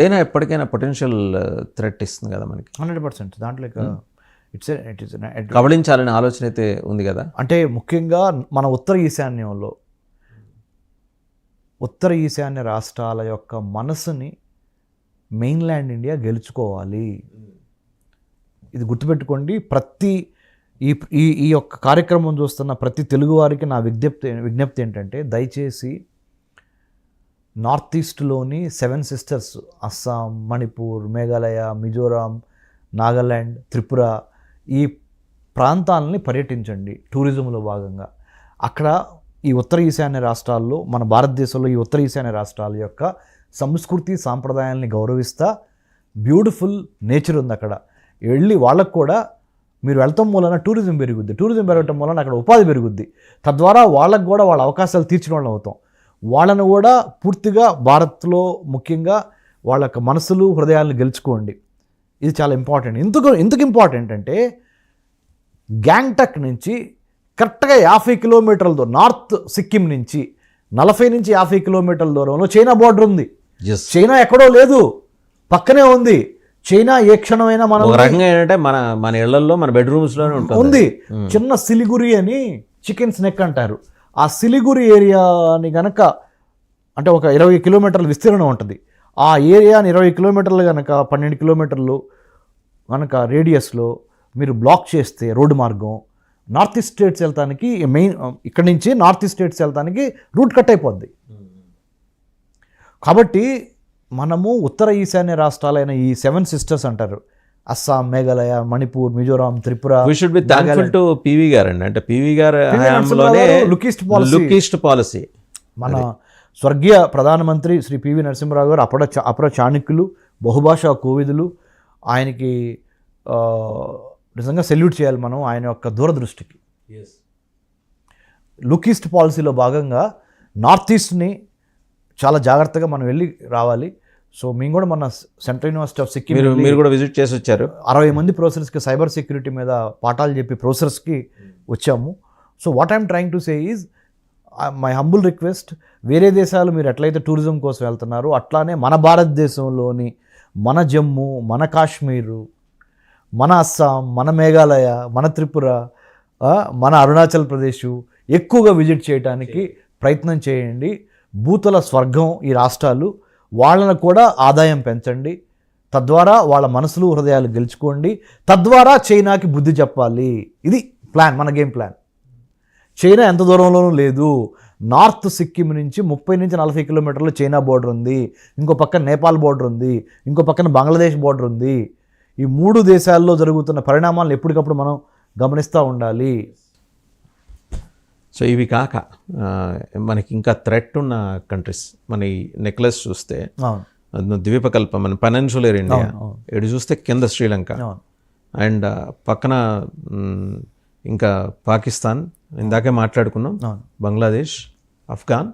China ఎప్పటికైనా potential threat ఇస్తుంది కదా మనకి. Hundred percent. దాంట్లో ఇట్స్ ఇట్ ఇస్ కబళించాలనే ఆలోచన అయితే ఉంది కదా? అంటే ముఖ్యంగా మన ఉత్తర ఈశాన్యంలో ఉత్తర ఈశాన్య రాష్ట్రాల యొక్క మనసుని మెయిన్ల్యాండ్ ఇండియా గెలుచుకోవాలి. ఇది గుర్తుపెట్టుకోండి ప్రతి ఈ ఈ యొక్క కార్యక్రమం చూస్తున్న ప్రతి తెలుగు వారికి నా విజ్ఞప్తి విజ్ఞప్తి ఏంటంటే దయచేసి నార్త్ ఈస్ట్లోని సెవెన్ సిస్టర్స్ అస్సాం మణిపూర్ మేఘాలయ మిజోరాం నాగాల్యాండ్ త్రిపుర ఈ ప్రాంతాలని పర్యటించండి టూరిజంలో భాగంగా. అక్కడ ఈ ఉత్తర ఈశాన్య రాష్ట్రాల్లో మన భారతదేశంలో ఈ ఉత్తర ఈశాన్య రాష్ట్రాల యొక్క సంస్కృతి సాంప్రదాయాల్ని గౌరవిస్తా బ్యూటిఫుల్ నేచర్ ఉంది అక్కడ. వెళ్ళి వాళ్ళకు కూడా మీరు వెళ్తాం మూలన టూరిజం పెరుగుద్ది. టూరిజం పెరగటం వలన అక్కడ ఉపాధి పెరుగుద్ది. తద్వారా వాళ్ళకు కూడా వాళ్ళ అవకాశాలు తీర్చిన వాళ్ళం అవుతాం. వాళ్ళను కూడా పూర్తిగా భారత్లో ముఖ్యంగా వాళ్ళ యొక్క మనసులు హృదయాలను గెలుచుకోండి. ఇది చాలా ఇంపార్టెంట్. ఎందుకు ఎందుకు ఇంపార్టెంట్ అంటే గ్యాంగ్టక్ నుంచి కరెక్ట్గా యాభై కిలోమీటర్ల దూరం నార్త్ సిక్కిం నుంచి నలభై నుంచి యాభై కిలోమీటర్ల దూరంలో చైనా బార్డర్ ఉంది. చైనా ఎక్కడో లేదు. పక్కనే ఉంది. చైనా ఏ క్షణమైనా మనం రకంగా ఏంటంటే మన మన ఇళ్ళలో మన బెడ్రూమ్స్లోనే ఉంటుంది. ఉంది. చిన్న సిలిగురి అని చికెన్ స్నెక్ అంటారు. ఆ సిలిగురి ఏరియాని గనక అంటే ఒక ఇరవై కిలోమీటర్ల విస్తీర్ణం ఉంటుంది. ఆ ఏరియాని ఇరవై కిలోమీటర్లు కనుక పన్నెండు కిలోమీటర్లు కనుక రేడియస్లో మీరు బ్లాక్ చేస్తే రోడ్డు మార్గం నార్త్ ఈస్ట్ స్టేట్స్ వెళ్తానికి మెయిన్ ఇక్కడ నుంచి నార్త్ ఈస్ట్ స్టేట్స్ వెళ్తానికి రూట్ కట్ అయిపోద్ది. కాబట్టి మనము ఉత్తర ఈశాన్య రాష్ట్రాలైన ఈ సెవెన్ సిస్టర్స్ అంటారు. Assam Meghalaya Manipur Mizoram Tripura we should be thankful to PV garu అండి అంటే పివి గారు హయాంలోనే లుకిస్ట్ పాలసీ. మన స్వర్గీయ ప్రధానమంత్రి శ్రీ పివి నరసింహరావు గారు అపర చా- అపర చాణక్యులు బహుభాషా కోవిదులు ఆయనకి నిజంగా సెల్యూట్ చేయాలి మనం ఆయన యొక్క దూరదృష్టికి. లుక్ ఈస్ట్ పాలసీలో భాగంగా నార్త్ ఈస్ట్ని చాలా జాగ్రత్తగా మనం వెళ్ళి రావాలి. సో మేము కూడా మన సెంట్రల్ యూనివర్సిటీ ఆఫ్ సిక్కిం మీరు మీరు కూడా విజిట్ చేసి వచ్చారు. అరవై మంది ప్రొఫెసర్స్కి సైబర్ సెక్యూరిటీ మీద పాఠాలు చెప్పి ప్రొఫెసర్స్కి వచ్చాము. So what I'm trying to say is my humble request వేరే దేశాలు మీరు ఎట్లయితే టూరిజం కోసం వెళ్తున్నారో అట్లానే మన భారతదేశంలోని మన జమ్మూ మన కాశ్మీరు మన అస్సాం మన మేఘాలయ మన త్రిపుర మన అరుణాచల్ ప్రదేశ్ ఎక్కువగా విజిట్ చేయడానికి ప్రయత్నం చేయండి. భూతల స్వర్గం ఈ రాష్ట్రాలు. వాళ్ళను కూడా ఆదాయం పెంచండి. తద్వారా వాళ్ళ మనసులు హృదయాలు గెలుచుకోండి. తద్వారా చైనాకి బుద్ధి చెప్పాలి. ఇది ప్లాన్ మన గేమ్ ప్లాన్. చైనా ఎంత దూరంలోనూ లేదు. నార్త్ సిక్కిం నుంచి ముప్పై నుంచి నలభై కిలోమీటర్లు చైనా బోర్డర్ ఉంది. ఇంకో పక్కన నేపాల్ బోర్డర్ ఉంది. ఇంకో పక్కన బంగ్లాదేశ్ బోర్డర్ ఉంది. ఈ మూడు దేశాల్లో జరుగుతున్న పరిణామాలను ఎప్పటికప్పుడు మనం గమనిస్తూ ఉండాలి. సో ఇవి కాక మనకి ఇంకా థ్రెట్ ఉన్న కంట్రీస్ మన ఈ నెక్లెస్ చూస్తే ద్వీపకల్పం మన పెనన్సులర్ ఇండియా ఇటు చూస్తే కింద శ్రీలంక. అండ్ పక్కన ఇంకా పాకిస్తాన్ ఇందాకే మాట్లాడుకున్నాం. బంగ్లాదేశ్ ఆఫ్ఘాన్.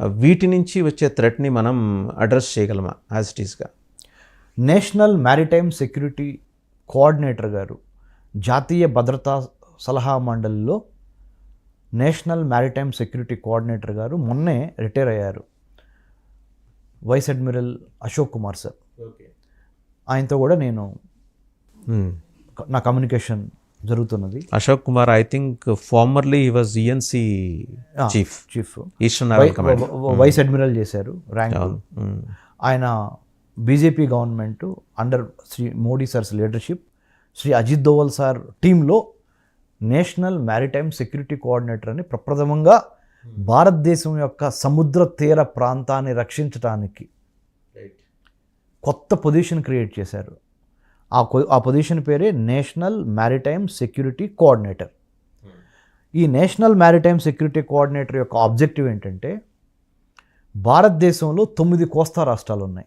ఆ, వీటి నుంచి వచ్చే థ్రెట్ని మనం అడ్రస్ చేయగలమా యాజ్ ఇట్ ఈస్గా national maritime security coordinator garu జాతీయ భద్రతా సలహా మండలిలో నేషనల్ మ్యారిటైమ్ సెక్యూరిటీ కోఆర్డినేటర్ గారు మొన్నే రిటైర్ అయ్యారు. Vice admiral Ashok Kumar sir. ఆయనతో కూడా నేను నా కమ్యూనికేషన్ జరుగుతున్నది. Ashok Kumar I think formerly he was ENC chief chief eastern vice admiral చేశారు ర్యాంక్ ఆయన BJP government under Shri Modi sir's leadership Shri Ajit Doval sir టీంలో national maritime security coordinator అని ప్రప్రథమంగా భారతదేశం యొక్క సముద్ర తీర ప్రాంతాన్ని రక్షించడానికి కొత్త పొజిషన్ క్రియేట్ చేశారు. ఆ కొ- ఆ పొజిషన్ పేరే నేషనల్ మ్యారిటైమ్ సెక్యూరిటీ కోఆర్డినేటర్. ఈ నేషనల్ మ్యారిటైమ్ సెక్యూరిటీ కోఆర్డినేటర్ యొక్క ఆబ్జెక్టివ్ ఏంటంటే భారతదేశంలో తొమ్మిది కోస్తా రాష్ట్రాలు ఉన్నాయి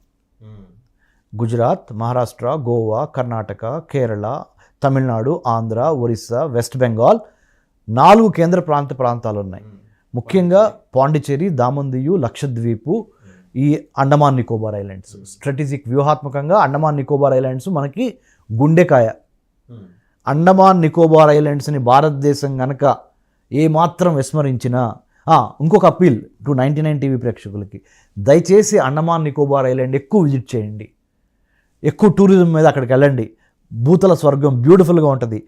గుజరాత్ మహారాష్ట్ర గోవా కర్ణాటక కేరళ తమిళనాడు ఆంధ్ర ఒరిస్సా వెస్ట్ బెంగాల్ నాలుగు కేంద్ర ప్రాంత ప్రాంతాలు ఉన్నాయి ముఖ్యంగా పాండిచేరి దామందియు లక్షద్వీపు ఈ అండమాన్ నికోబార్ ఐలాండ్స్. స్ట్రాటజిక్ వ్యూహాత్మకంగా అండమాన్ నికోబార్ ఐలాండ్స్ మనకి గుండెకాయ. అండమాన్ నికోబార్ ఐలాండ్స్ని భారతదేశం గనక ఏమాత్రం విస్మరించినా ఇంకొక appeal to ninety nine TV ప్రేక్షకులకి దయచేసి అండమాన్ నికోబార్ ఐలాండ్ ఎక్కువ విజిట్ చేయండి. ఎక్కువ టూరిజం మీద అక్కడికి వెళ్ళండి. భూతల స్వర్గం బ్యూటిఫుల్గా ఉంటుంది.